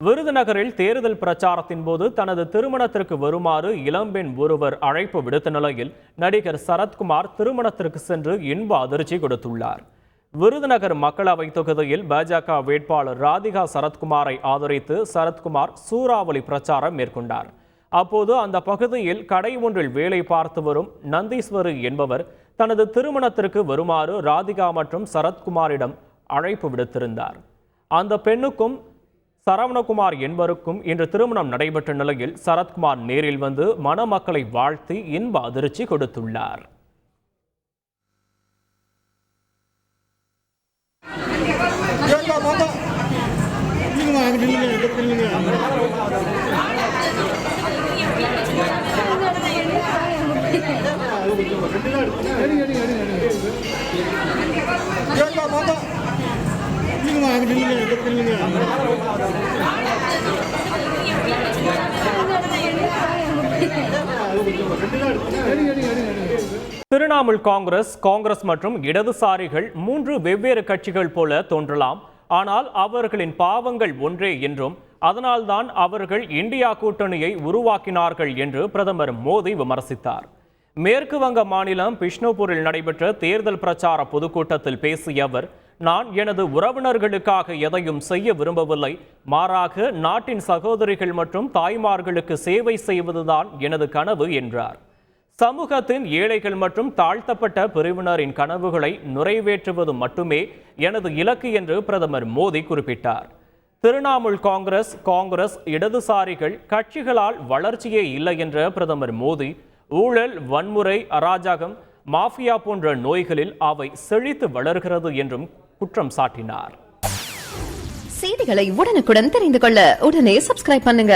விருதுநகரில் தேர்தல் பிரச்சாரத்தின் போது தனது திருமணத்திற்கு வருமாறு இளம்பெண் ஒருவர் அழைப்பு விடுத்த நிலையில் நடிகர் சரத்குமார் திருமணத்திற்கு சென்று இன்ப அதிர்ச்சி கொடுத்துள்ளார். விருதுநகர் மக்களவை தொகுதியில் பாஜக வேட்பாளர் ராதிகா சரத்குமாரை ஆதரித்து சரத்குமார் சூறாவளி பிரச்சாரம் மேற்கொண்டார். அப்போது அந்த பகுதியில் கடை ஒன்றில் வேலை பார்த்து வரும் நந்தீஸ்வரி என்பவர் தனது திருமணத்திற்கு வருமாறு ராதிகா மற்றும் சரத்குமாரிடம் அழைப்பு விடுத்திருந்தார். அந்த பெண்ணுக்கும் சரவணகுமார் என்பவருக்கும் இன்று திருமணம் நடைபெற்ற நிலையில் சரத்குமார் நேரில் வந்து மணமக்களை வாழ்த்தி இன்ப அதிர்ச்சி கொடுத்துள்ளார். மாதா திரிணாமுல் காங்கிரஸ் காங்கிரஸ் மற்றும் இடதுசாரிகள் மூன்று வெவ்வேறு கட்சிகள் போல தோன்றலாம். ஆனால் அவர்களின் பாவங்கள் ஒன்றே என்றும் அதனால்தான் அவர்கள் இந்தியா கூட்டணியை உருவாக்கினார்கள் என்று பிரதமர் மோடி விமர்சித்தார். மேற்கு வங்க மாநிலம் பிஷ்ணுபூரில் நடைபெற்ற தேர்தல் பிரச்சார பொதுக்கூட்டத்தில் பேசிய அவர் நான் எனது உறவினர்களுக்காக எதையும் செய்ய விரும்பவில்லை. மாறாக நாட்டின் சகோதரிகள் மற்றும் தாய்மார்களுக்கு சேவை செய்வதுதான் எனது கனவு என்றார். சமூகத்தின் ஏழைகள் மற்றும் தாழ்த்தப்பட்ட பிரிவினரின் கனவுகளை நிறைவேற்றுவது மட்டுமே எனது இலக்கு என்று பிரதமர் மோடி குறிப்பிட்டார். திரிணாமுல் காங்கிரஸ் காங்கிரஸ் இடதுசாரிகள் கட்சிகளால் வளர்ச்சியே இல்லை என்ற பிரதமர் மோடி ஊழல் வன்முறை அராஜகம் மாஃபியா போன்ற நோய்களில் அவை செழித்து வளர்கிறது என்றும் குற்றம் சாட்டினார். செய்திகளை உடனுக்குடன் தெரிந்து கொள்ள உடனே சப்ஸ்கிரைப் பண்ணுங்க.